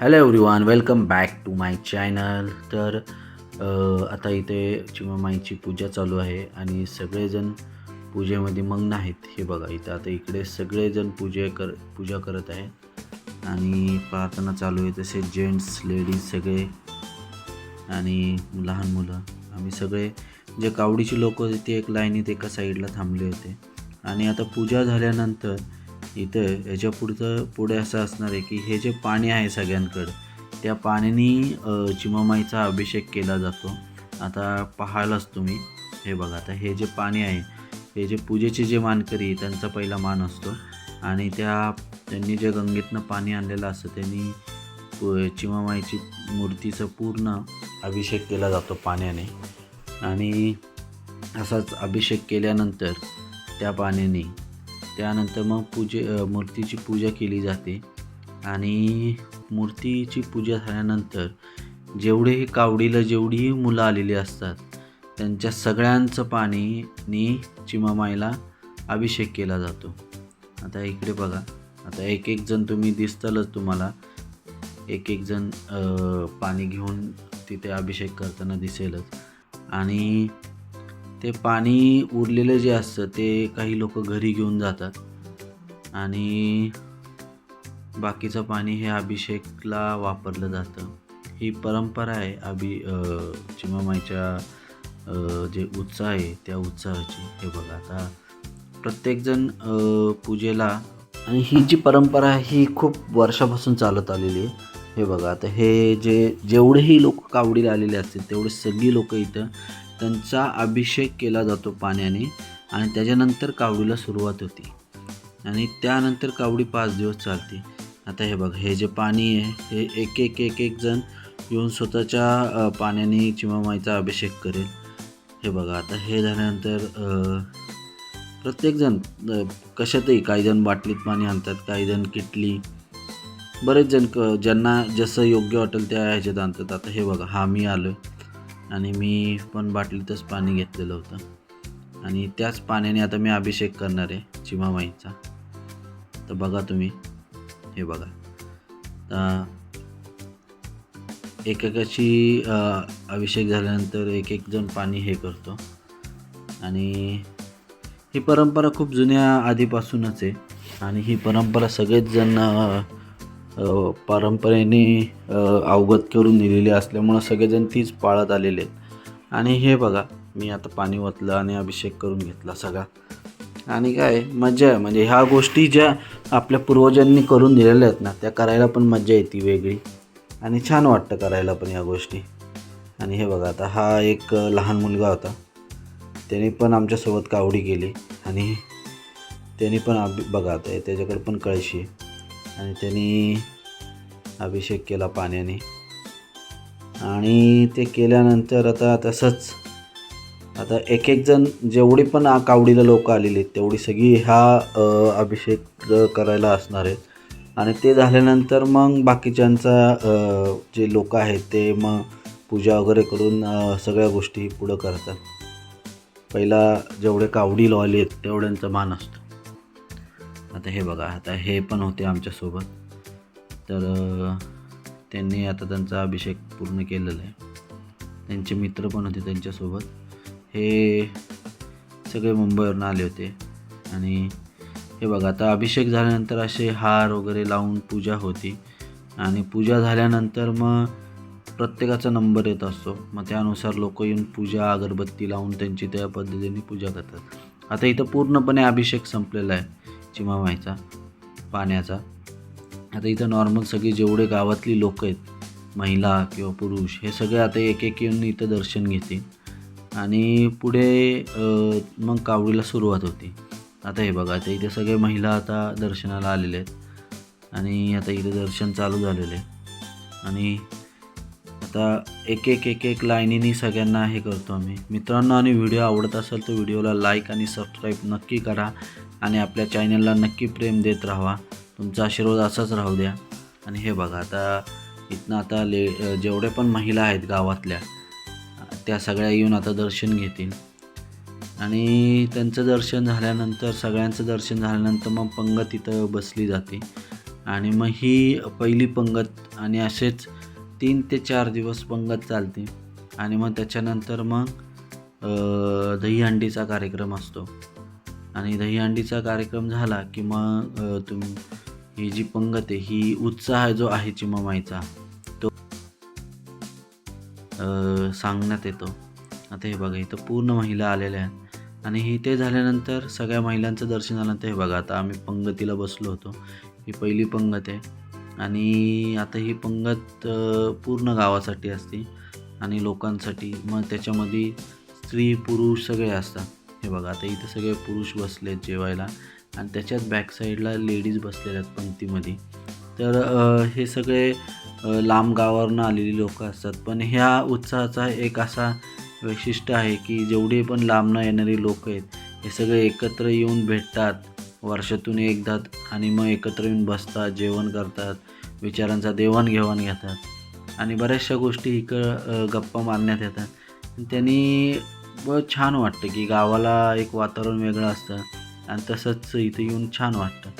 Hello everyone welcome back to my channel तर आता इथे चिमामाईची पूजा चालू आहे आणि सगळेजण पूजेमध्ये मग्न आहेत. हे बघा इथं आता इकडे सगळेजण पूजे कर पूजा करत आहे. आणि प्रार्थना चालू आहे तसे जेंट्स लेडीज सगळे आणि लहान मुलं. आम्ही सगळे जे कावडीची लोक होते ते एक लाईनीत एका साईडला थांबले होते. आणि आता पूजा झाल्यानंतर इथं ह्याच्या पुढचं पुढे असं असणार आहे की हे जे पाणी आहे सगळ्यांकडं त्या पाण्याने चिमामाईचा अभिषेक केला जातो. आता पाहायलाच तुम्ही. हे बघा आता हे जे पाणी आहे हे जे पूजेचे जे मानकरी त्यांचा पहिला मान असतो. आणि त्या त्यांनी जे गंगेतनं पाणी आणलेलं असतं त्यांनी चिमामाईची मूर्तीचं पूर्ण अभिषेक केला जातो पाण्याने. आणि असाच अभिषेक केल्यानंतर त्या पाण्याने त्यानंतर मग पूजे मूर्तीची पूजा केली जाते. आणि मूर्तीची पूजा झाल्यानंतर जेवढेही कावडीला जेवढीही मुलं आलेली असतात त्यांच्या सगळ्यांचं पाणीनी चिमामाईला अभिषेक केला जातो. आता इकडे बघा आता एक एक जण तुम्ही दिसतालच तुम्हाला. एक एक जण पाणी घेऊन तिथे अभिषेक करताना दिसेलच. आणि ते पाणी उरलेलं जे असतं ते काही लोक घरी घेऊन जातात. आणि बाकीचं पाणी हे अभिषेकला वापरलं जातं. ही परंपरा आहे अभि चिमामाईच्या जे उत्साह आहे त्या उत्साहाची. हे बघा आता प्रत्येकजण पूजेला आणि ही जी परंपरा आहे ही खूप वर्षापासून चालत आलेली आहे. हे बघा आता हे जे जेवढेही लोक कावडीला आलेले असतील तेवढे सगळी लोक इथं त्यांचा अभिषेक केला जातो पाण्याने आणि त्याच्यानंतर कावडीला सुरुवात होती. आणि त्यानंतर कावडी पाच दिवस चालते. आता हे बघा हे जे पाणी आहे हे एक एक एक एक जण येऊन स्वतःच्या पाण्याने चिमामाईचा अभिषेक करेल. हे बघा आता हे झाल्यानंतर प्रत्येकजण कशातही काही जण बाटलीत पाणी आणतात काही जण किटली. बरेच जण क ज्यांना जसं योग्य वाटेल त्या ह्याच्यात आणतात. आता हे बघा हा मी आलो आणि मी पण बाटलीतच पाणी घेतलेलं होतं. आणि त्याच पाण्याने आता मी अभिषेक करणार आहे चिमामाईचा. तर बघा तुम्ही हे बघा. तर एकेकाची अभिषेक झाल्यानंतर एक एक जण पाणी हे करतो. आणि ही परंपरा खूप जुन्या आधीपासूनच आहे. आणि ही परंपरा सगळेच जण परंपरेने अवगत करून दिलेली असल्यामुळं सगळेजण तीच पाळत आलेले आहेत. आणि हे बघा मी आता पाणी ओतलं आणि अभिषेक करून घेतला सगळा. आणि काय मजा आहे. म्हणजे ह्या गोष्टी ज्या आपल्या पूर्वजांनी करून दिलेल्या आहेत ना त्या करायला पण मजा येते वेगळी. आणि छान वाटतं करायला पण या गोष्टी. आणि हे बघा आता हा एक लहान मुलगा होता. त्याने पण आमच्यासोबत कावडी केली. आणि त्याने पण अभि बघा आता त्याच्याकडे पण कळशी आहे. आणि त्यांनी अभिषेक केला पाण्याने. आणि ते केल्यानंतर आता तसंच आता एक एक जण जेवढी पण कावडीला लोक आलेली आहेत तेवढी सगळी ह्या अभिषेक करायला असणार आहेत. आणि ते झाल्यानंतर मग बाकीच्यांचा जे लोक आहेत ते मग पूजा वगैरे करून सगळ्या गोष्टी पुढं करतात. पहिला जेवढे कावडी लावले आहेत तेवढ्यांचा मान असतो. आता हे बघा आता हे पण होते आमच्यासोबत तर त्यांनी आता त्यांचा अभिषेक पूर्ण केलेला आहे. त्यांचे मित्र पण होते त्यांच्यासोबत हे सगळे मुंबईवरून आले होते. आणि हे बघा आता अभिषेक झाल्यानंतर असे हार वगैरे लावून पूजा होती. आणि पूजा झाल्यानंतर मग प्रत्येकाचा नंबर येत असतो. मग त्यानुसार लोक येऊन पूजा अगरबत्ती लावून त्यांची त्या पद्धतीने पूजा करतात. आता इथं पूर्णपणे अभिषेक संपलेला आहे. चिमामाईचा पाण्याचा. आता इथं नॉर्मल सगळी जेवढे गावातली लोक आहेत महिला किंवा पुरुष हे सगळे आता एक एक येऊन इथं दर्शन घेतील. आणि पुढे मग कावडीला सुरुवात होती. आता हे बघा आता इथे सगळे महिला आता दर्शनाला आलेले आहेत. आणि आता इथे दर्शन चालू झालेलं आहे. आणि आता एक एक एक एक लाईनीनी सगळ्यांना हे करतो आम्ही. मित्रांनो आणि व्हिडिओ आवडत असेल तर व्हिडिओला लाईक आणि सबस्क्राईब नक्की करा. आणि आपल्या चॅनलला नक्की प्रेम देत राहा तुमचा आशीर्वाद असाच राहू द्या. आणि हे बघा आता इथनं आता ले जेवढे पण महिला आहेत गावातल्या त्या सगळ्या येऊन आता दर्शन घेतील. आणि त्यांचं दर्शन झाल्यानंतर सगळ्यांचं दर्शन झाल्यानंतर मग पंगत तिथं बसली जाते. आणि मग ही पहिली पंगत आणि असेच तीन ते चार दिवस पंगत चालते. आणि मग त्याच्यानंतर मग दहीहंडीचा कार्यक्रम असतो. आणि दहीहंडीचा कार्यक्रम झाला की मग तुम ही जी पंगत आहे ही उत्साह जो आहे चिमामाईचा तो सांगण्यात येतो. आता हे बघा इथं पूर्ण महिला आलेल्या आहेत. आणि हे ते झाल्यानंतर सगळ्या महिलांचं दर्शन झाल्यानंतर हे बघा आता आम्ही पंगतीला बसलो होतो. ही पहिली पंगत आहे. आणि आता ही पंगत पूर्ण गावासाठी असते. आणि लोकांसाठी. मग त्याच्यामध्ये स्त्री पुरुष सगळे असतात. हे बघा आता इथं सगळे पुरुष बसले आहेत जेवायला आणि त्याच्यात बॅक साईडला लेडीज बसलेल्या आहेत पंक्तीमध्ये. तर हे सगळे लांब गावावरनं आलेली लोकं असतात. पण ह्या उत्साहाचा एक असा वैशिष्ट्य आहे की जेवढे पण लांबनं येणारी लोक आहेत हे सगळे एकत्र येऊन भेटतात. वर्षातून एकदा आणि मग एकत्र येऊन बसतात जेवण करतात विचारांचा देवाणघेवाण घेतात. आणि बऱ्याचशा गोष्टी इक गप्पा मारण्यात येतात. त्यांनी ब छान वाटतं की गावाला एक वातावरण वेगळं असतं आणि तसंच इथे येऊन छान वाटतं.